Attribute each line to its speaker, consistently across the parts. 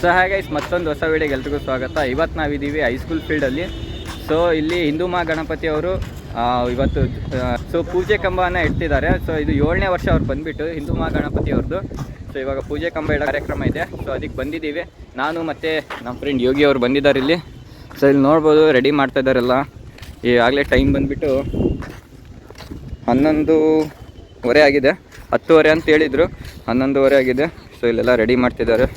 Speaker 1: So ಹಾಗೈಸ್ ಮತ್ತೊಂದು ಹೊಸ ವಿಡಿಯೋಗೆ ಎಲ್ರಿಗೂ ಸ್ವಾಗತ. ಇವತ್ತು ನಾವಿದ್ದೀವಿ ಹೈಸ್ಕೂಲ್ ಫೀಲ್ಡಲ್ಲಿ ಸೊ ಇಲ್ಲಿ ಹಿಂದೂ ಮಾ ಗಣಪತಿ ಅವರು ಇವತ್ತು ಸೊ ಪೂಜೆ ಕಂಬನ ಇಡ್ತಿದ್ದಾರೆ. ಸೊ ಇದು ಏಳನೇ ವರ್ಷ ಅವ್ರು ಬಂದುಬಿಟ್ಟು ಹಿಂದೂ ಮಾ ಗಣಪತಿ ಅವ್ರದ್ದು. ಸೊ ಇವಾಗ ಪೂಜೆ ಕಂಬ ಇಡೋ ಕಾರ್ಯಕ್ರಮ ಇದೆ. ಸೊ ಅದಕ್ಕೆ ಬಂದಿದ್ದೀವಿ. ನಾನು ಮತ್ತು ನಮ್ಮ ಫ್ರೆಂಡ್ ಯೋಗಿ ಅವರು ಬಂದಿದ್ದಾರೆ ಇಲ್ಲಿ. ಸೊ ಇಲ್ಲಿ ನೋಡ್ಬೋದು ರೆಡಿ ಮಾಡ್ತಾ ಇದ್ದಾರೆಲ್ಲ. ಈಗಾಗಲೇ ಟೈಮ್ ಬಂದುಬಿಟ್ಟು ಹನ್ನೊಂದೂವರೆ ಆಗಿದೆ. ಹತ್ತುವರೆ ಅಂತ ಹೇಳಿದರು. ಹನ್ನೊಂದುವರೆ ಆಗಿದೆ. ಸೊ ಇಲ್ಲೆಲ್ಲ ರೆಡಿ ಮಾಡ್ತಿದ್ದಾರೆ.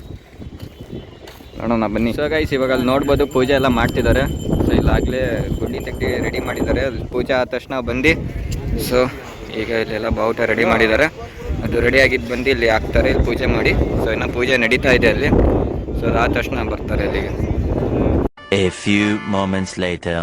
Speaker 1: ನೋಡೋಣ ಬನ್ನಿ. ಸೊ ಗೈಸ್ ಇವಾಗ ಅಲ್ಲಿ ನೋಡ್ಬೋದು ಪೂಜೆ ಎಲ್ಲ ಮಾಡ್ತಿದ್ದಾರೆ. ಸೊ ಇಲ್ಲಾಗಲೇ ಗುಂಡಿ ತೆಗ್ದು ರೆಡಿ ಮಾಡಿದ್ದಾರೆ. ಪೂಜೆ ಆದ ತಕ್ಷಣ ಬಂದು ಸೊ ಈಗ ಇಲ್ಲೆಲ್ಲ ಬಾವುಟ ರೆಡಿ ಮಾಡಿದ್ದಾರೆ. ಅದು ರೆಡಿ ಆಗಿದ್ದು ಬಂದು ಇಲ್ಲಿ ಹಾಕ್ತಾರೆ ಇಲ್ಲಿ ಪೂಜೆ ಮಾಡಿ. ಸೊ ಇನ್ನು ಪೂಜೆ ನಡೀತಾ ಇದೆ ಅಲ್ಲಿ. ಸೊ ಆದ ತಕ್ಷಣ ಬರ್ತಾರೆ ಅಲ್ಲಿಗೆ.
Speaker 2: A few moments later.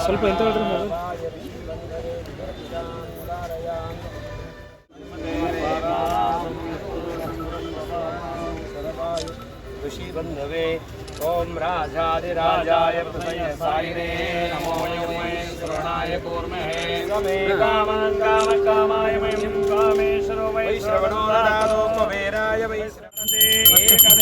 Speaker 3: ಸ್ವಲ್ಪ ಎಂತ ಹೇಳ್ರಿ ಮೊದಲು
Speaker 4: ಋಷಿ ಬಂಧವೇ ಓಂ ರಾಜಾದಿರಾಜಾಯ ಪ್ರಸಯ ಸಾಯಿನೇ ನಮೋ ಯಮೇ ಶ್ರವಣಾಯ ಕೂರ್ಮಹೇ ಗಮೇ ಕಾಮಂ ಕಾಮ ಕಾಮಾಯ ಮಯಂ ಕಾಮೇಶ್ವರೋ ವೈ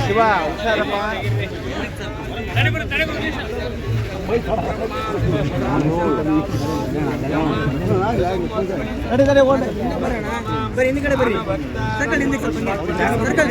Speaker 3: ಶಿವ ಹುಷಾರಪ್ಪ ನಡಿ ನಡಿ ಓಡಿ. ಬರ್ರಿ ಹಿಂದ್ಗಡೆ ಬರ್ರಿ ಸರ್ಕಲ್ ಹಿಂದಕ್ಕೆ ಸ್ವಲ್ಪ ಸರ್ಕಲ್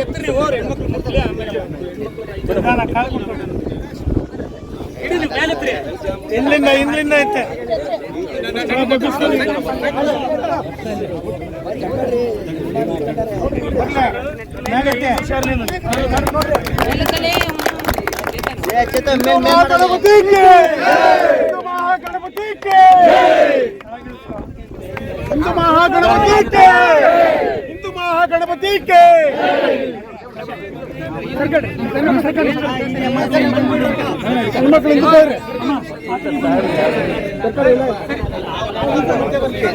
Speaker 3: ಅಣ್ಣ
Speaker 4: ಮೇಲೆ
Speaker 3: ಇಲ್ಲಿಂದ ಇಲ್ಲಿಂದ ಐತೆ. ಹಿಂದೂ ಮಹಾಗಣಪತಿ ಹಿಂದೂ ಮಹಾಗಣಪತಿ ನಿಂತಿದ್ದಾರೆ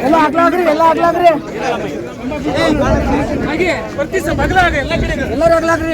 Speaker 3: ಎಲ್ಲ ಆಗ್ಲಾದ್ರಿ ಎಲ್ಲ ಆಗ್ಲಾದ್ರಿ ಎಲ್ಲರೂ ಎಲ್ಲರೂ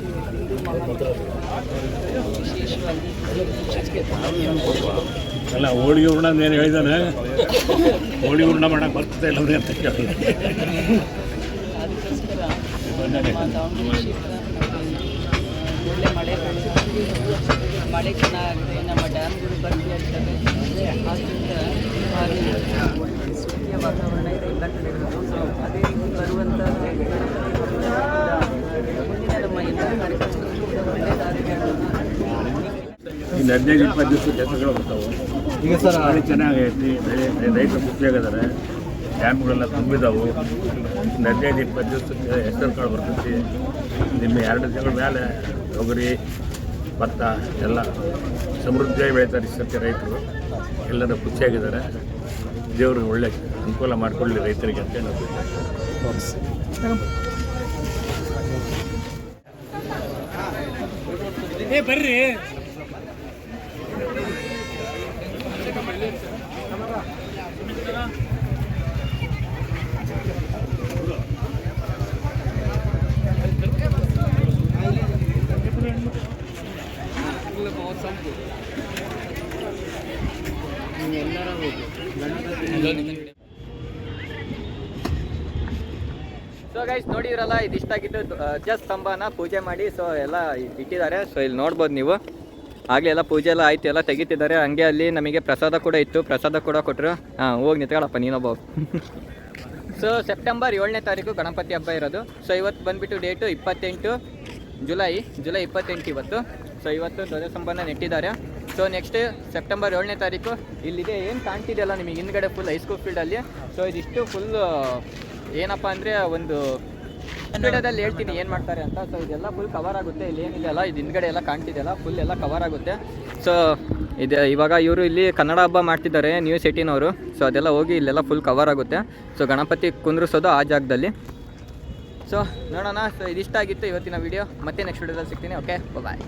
Speaker 5: ಅಲ್ಲ ಹೋಳಿಗೆ ಹೂರ್ಣ ಏನು ಹೇಳಿದಾನೆ ಹೋಳಿಗೆ ಹೂರ್ಣ ಮಾಡಕ್ಕೆ ಬರ್ತದೆ ಇಲ್ಲ ಅವ್ರಿಗೆ ಅಂತ ಕೇಳಿ
Speaker 6: ಒಳ್ಳೆ ಮಳೆ. ಮಳೆ ಚೆನ್ನಾಗಿದೆ ನಮ್ಮ ಡ್ಯಾಮ್ಗಳು ಭರ್ತಿ ಆಗ್ತವೆ ಆದ್ದರಿಂದ ಹಾಗೆ ಸುಖಿಯ ವಾತಾವರಣ ಇದೆ ಎಲ್ಲ ಸೊ ಅದೇ ರೀತಿ ಬರುವಂಥ ಮುಂದಿನ ನಮ್ಮ ಎಲ್ಲ ಕಾರ್ಯಕ್ರಮಗಳು ಕೂಡ ಒಳ್ಳೆ ದಾರಿಗಳನ್ನು
Speaker 5: ಇನ್ನು ಹದಿನೈದು ಇಪ್ಪತ್ತು ದಿವಸ ಕೆಲಸಗಳು ಬರ್ತಾವೆ.
Speaker 3: ಈಗ ಸರ್
Speaker 5: ಮಳೆ ಚೆನ್ನಾಗೈತಿ ಬೆಳೆ ರೈತರು ಖುಷಿಯಾಗಿದ್ದಾರೆ ಡ್ಯಾಮ್ಗಳೆಲ್ಲ ತುಂಬಿದಾವು. ಇನ್ನು ಹದಿನೈದು ಇಪ್ಪತ್ತು ದಿವಸಕ್ಕೆ ಹೆಸರು ಕಾಳು ಬರ್ತೈತಿ. ನಿಮ್ಮ ಎರಡು ತಿಂಗಳ ಮೇಲೆ ತೊಗರಿ ಭತ್ತ ಎಲ್ಲ ಸಮೃದ್ಧಿಯಾಗಿ ಬೆಳೀತಾರೆ ಈ ಸರ್ತಿ ರೈತರು. ಎಲ್ಲರೂ ಖುಷಿಯಾಗಿದ್ದಾರೆ. ದೇವರು ಒಳ್ಳೆ ಅನುಕೂಲ ಮಾಡಿಕೊಳ್ಳಿ ರೈತರಿಗೆ ಅಂತ ನಾವು
Speaker 1: ಸೊ ಗೈಸ್ ನೋಡಿದ್ರಲ್ಲ ಇದಿಷ್ಟಾಗಿದ್ದು ಸ್ತಂಭನ ಪೂಜೆ ಮಾಡಿ ಸೊ ಎಲ್ಲ ಇಟ್ಟಿದ್ದಾರೆ. ಸೊ ಇಲ್ಲಿ ನೋಡ್ಬೋದು ನೀವು. ಆಗಲೇ ಎಲ್ಲ ಪೂಜೆ ಎಲ್ಲ ಆಯ್ತು, ಎಲ್ಲ ತೆಗಿತಿದ್ದಾರೆ. ಹಂಗೆ ಅಲ್ಲಿ ನಮಗೆ ಪ್ರಸಾದ ಕೂಡ ಇತ್ತು. ಪ್ರಸಾದ ಕೂಡ ಕೊಟ್ಟರು ಹಾಂ, ಹೋಗಿ ನಿಂತ್ಕೊಳಪ್ಪ, ನೀನೊಬ್ಬ. ಸೊ ಸೆಪ್ಟೆಂಬರ್ ಏಳನೇ ತಾರೀಕು ಗಣಪತಿ ಹಬ್ಬ ಇರೋದು. ಸೊ ಇವತ್ತು ಬಂದುಬಿಟ್ಟು ಡೇಟು ಇಪ್ಪತ್ತೆಂಟು ಜುಲೈ ಜುಲೈ ಇಪ್ಪತ್ತೆಂಟು ಇವತ್ತು. ಸೊ ಇವತ್ತು ಧ್ವಜಸ್ತಂಭನ ನೆಟ್ಟಿದ್ದಾರೆ. ಸೊ ನೆಕ್ಸ್ಟ್ ಸೆಪ್ಟೆಂಬರ್ ಏಳನೇ ತಾರೀಕು ಇಲ್ಲಿದೆ ಏನು ಕಾಣ್ತಿದೆಯಲ್ಲ ನಿಮಗೆ? ಹಿಂದ್ಗಡೆ ಫುಲ್ ಹೈಸ್ಕೂಲ್ ಫೀಲ್ಡಲ್ಲಿ ಸೊ ಇದಿಷ್ಟು ಫುಲ್ ಏನಪ್ಪ ಅಂದರೆ ಒಂದು ವಿಡಿಯೋದಲ್ಲಿ ಹೇಳ್ತೀನಿ ಏನು ಮಾಡ್ತಾರೆ ಅಂತ. ಸೊ ಇದೆಲ್ಲ ಫುಲ್ ಕವರ್ ಆಗುತ್ತೆ. ಇಲ್ಲಿ ಏನಿದೆಯಲ್ಲ ಇದು ಹಿಂದ್ಗಡೆ ಎಲ್ಲ ಕಾಣ್ತಿದೆಯಲ್ಲ ಫುಲ್ ಎಲ್ಲ ಕವರ್ ಆಗುತ್ತೆ. ಸೊ ಇದೆ, ಇವಾಗ ಇವರು ಇಲ್ಲಿ ಕನ್ನಡ ಹಬ್ಬ ಮಾಡ್ತಿದ್ದಾರೆ ನ್ಯೂ ಸಿಟಿನವರು ಸೊ ಅದೆಲ್ಲ ಹೋಗಿ ಇಲ್ಲೆಲ್ಲ ಫುಲ್ ಕವರ್ ಆಗುತ್ತೆ. ಸೊ ಗಣಪತಿ ಕುಂದ್ರಿಸೋದು ಆ ಜಾಗದಲ್ಲಿ. ಸೊ ನೋಡೋಣ. ಸೊ ಇದಿಷ್ಟ ಆಗಿತ್ತು ಇವತ್ತಿನ ವಿಡಿಯೋ ಮತ್ತೆ ನೆಕ್ಸ್ಟ್ ವೀಡಿಯೋದಲ್ಲಿ ಸಿಗ್ತೀನಿ. Okay bye